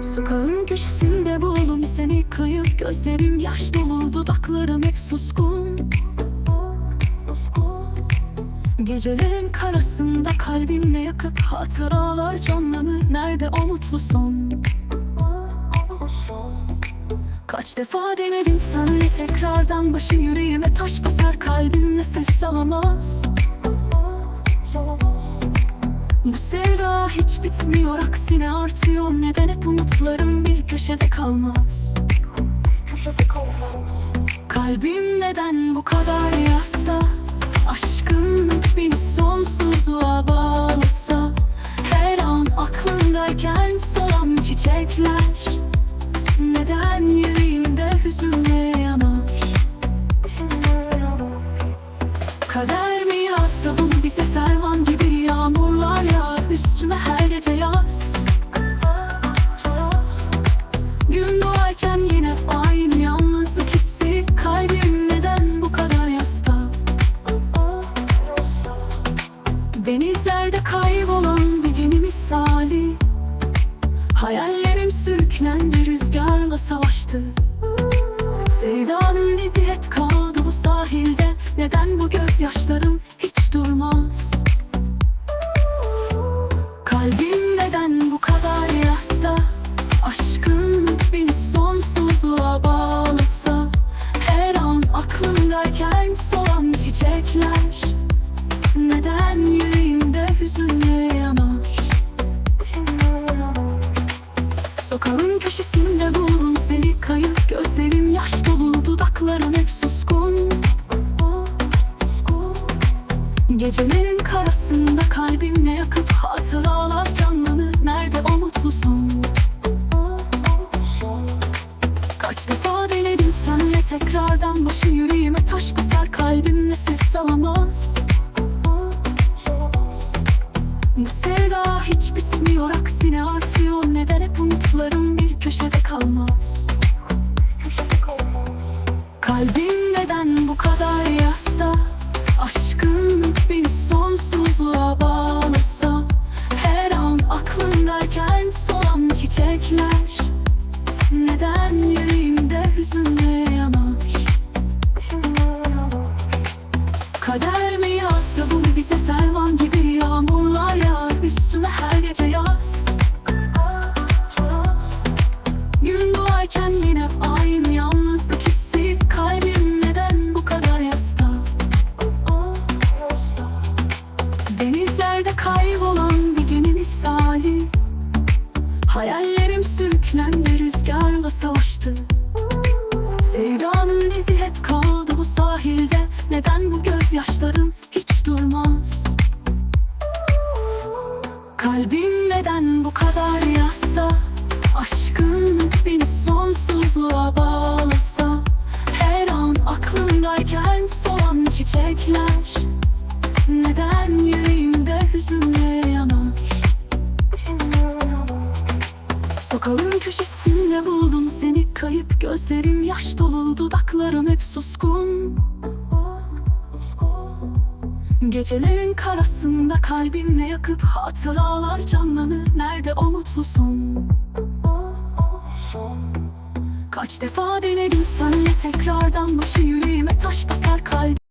Sokağın köşesinde buldum seni. Kayıp Gözlerim yaş dolu dudaklarım hep suskun. Gecelerin karasında kalbimle yakıp hatıralar canlanır. Nerede o mutlu son? Kaç defa denedim senle tekrardan başı yüreğime taş basar. Kalbim nefes alamaz. Bu sevda hiç bitmiyor aksine artıyor. Neden köşede kalmaz. Kalbim neden bu kadar yasta? Aşkın beni sonsuzluğa bağlasa Her an aklımdayken solan çiçekler Neden yüreğimde hüzünle yanar? Kader Hayallerim sürüklendi rüzgarla savaştı. Sevdanın izi hep kaldı bu sahilde. Neden bu gözyaşlarım Sokağın köşesinde buldum seni. Kayıp Gözlerim yaş dolu dudaklarım hep suskun. Gecelerin karasında kalbimle yakıp hatıralar canlanır. Nerede o mutlu son? Kaç defa denedim senle tekrardan başı yüreğime taş basar kalbim nefes alamaz. Bu sevda hiç bitmiyor aksine artıyor. Neden hep umutlarım çiçekler Neden yüreğimde hüzünle yanar Kader mi yazdı bunu bize ferman sürüklendi rüzgarla savaştı. Sevdanın izi hep kaldı bu sahilde. Neden bu gözyaşlarım hiç durmaz? Kalbim neden bu kadar yasta? Aşkın beni sonsuzluğa bağlasa Sokağın köşesinde buldum seni. Kayıp Gözlerim yaş dolu dudaklarım hep suskun. Gecelerin karasında kalbimle yakıp hatıralar canlanır. Nerede o mutlu son? Kaç defa denedim senle tekrardan başı yüreğime taş basar kalbim